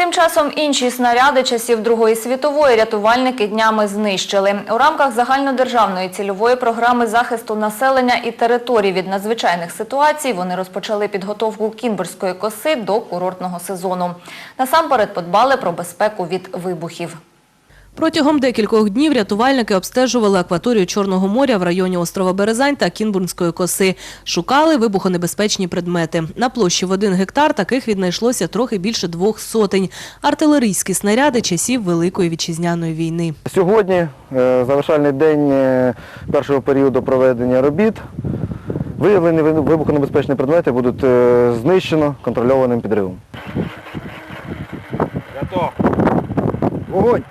Тим часом інші снаряди часів Другої світової рятувальники днями знищили. У рамках загальнодержавної цільової програми захисту населення і територій від надзвичайних ситуацій вони розпочали підготовку кінбурзької коси до курортного сезону. Насамперед подбали про безпеку від вибухів. Протягом декількох днів рятувальники обстежували акваторію Чорного моря в районі острова Березань та Кінбурнської коси. Шукали вибухонебезпечні предмети. На площі в один гектар таких віднайшлося трохи більше двох сотень. Артилерійські снаряди часів Великої вітчизняної війни. Сьогодні е, завершальний день е, першого періоду проведення робіт. Виявлені ви- вибухонебезпечні предмети будуть е, знищено контрольованим підривом. Готов. Вогонь!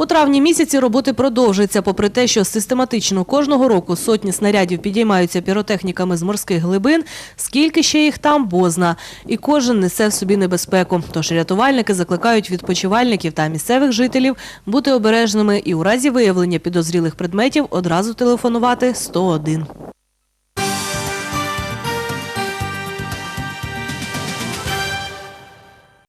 У травні місяці роботи продовжаться, попри те, що систематично кожного року сотні снарядів підіймаються піротехніками з морських глибин, скільки ще їх там – бозна. І кожен несе в собі небезпеку. Тож рятувальники закликають відпочивальників та місцевих жителів бути обережними і у разі виявлення підозрілих предметів одразу телефонувати 101.